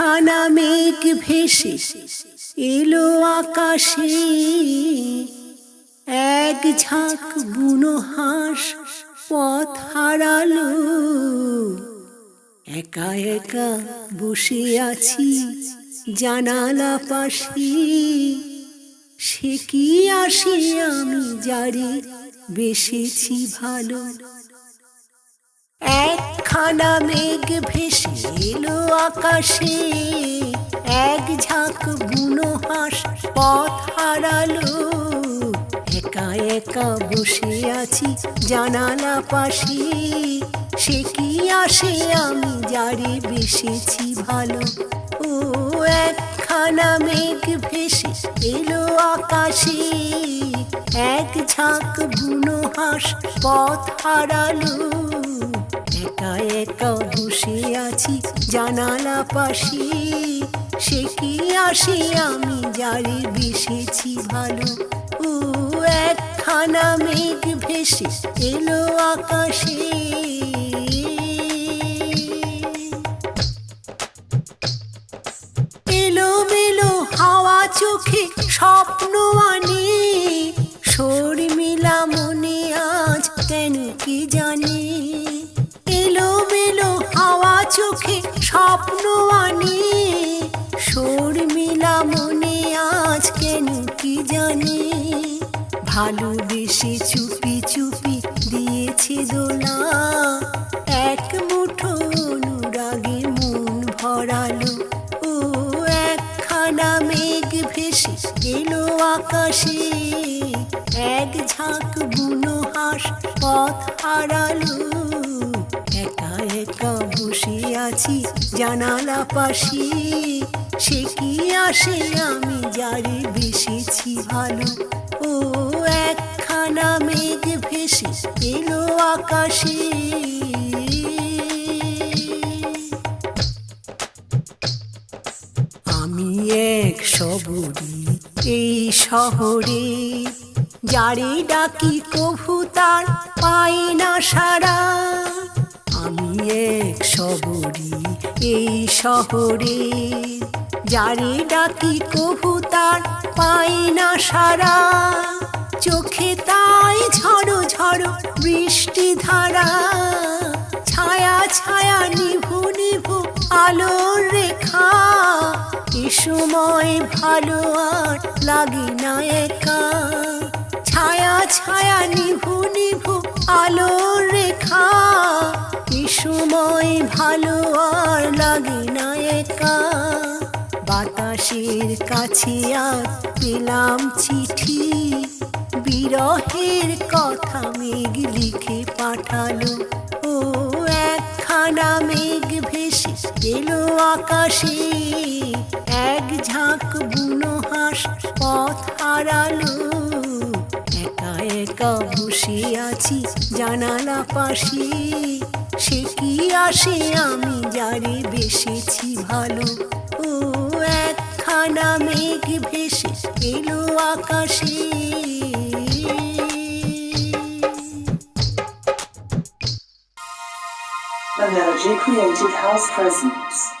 একখানা মেঘ ভেসে এলো আকাশে। এক ঝাঁক বুনো হাঁস পথ হারালো। একা একা বসে আছি জানালা পাশে। সে কি আসে আমি যারে বেসেছি ভালো। একখানা মেঘ ভেসে এলো আকাশে। এক ঝাঁক বুনো হাঁস পথ হারালো। একা একা বসে আছি জানালা পাশে। সে কি আসে আমি যারে বেসেছি ভালো। ও একখানা মেঘ ভেসে এলো আকাশে। এক ঝাঁক বুনো হাঁস পথ হারালো। জানালা পাশে, সে কি আসে আমি যারে বেসেছি ভালো? ও, একখানা মেঘ ভেসে এলো আকাশে। এলো মেলো হাওয়া চোখে স্বপ্ন আনে, শর্মিলা মনে আজ কেন কি জানে? চোখে স্বপ্ন আনি শর্মিলা মনে আজ কেন কি জানি? ভালোবেসে চুপি চুপি দিয়েছে দোলা, এক মুঠো অনুরাগে মন ভরালো। ও একখানা মেঘ ভেসে এলো আকাশে, এক ঝাঁক বুনো হাঁস পথ হারালো। একা একা আছি জানালা পাশে। সে কি আসে আমি যারে বেসেছি ভালো। ও একখানা মেঘ ভেসে এলো আকাশে। আমি এক সবরি এই শহরে, যারে ডাকি কভু তার পাই না সারা। এক সবরি এই শহরে। যারে ডাকি কভু তার পাই না সারা। চোখে তাই ঝড়ো ঝড়ো বৃষ্টি ধারা। ছায়া ছায়া নিভু নিভু আলোর রেখা। এ সময় ভালো আর লাগে না একা। ছায়া ছায়া নিভু নিভু আলোর রেখা। সময় ভালো আর লাগে না একা। বাতাসের কাছে আর পেলাম চিঠি। বিরহের কথা মেঘ লিখে পাঠালো। ও একখানা মেঘ ভেসে এলো আকাশে। এক ঝাঁক বুনো হাঁস পথ হারালো। একা একা বসে আছি জানালা পাশে। সে কি আসে? আমি যারে বেসেছি ভালো। ও একখানা মেঘ ভেসে এলো আকাশে। Energy Creative House presents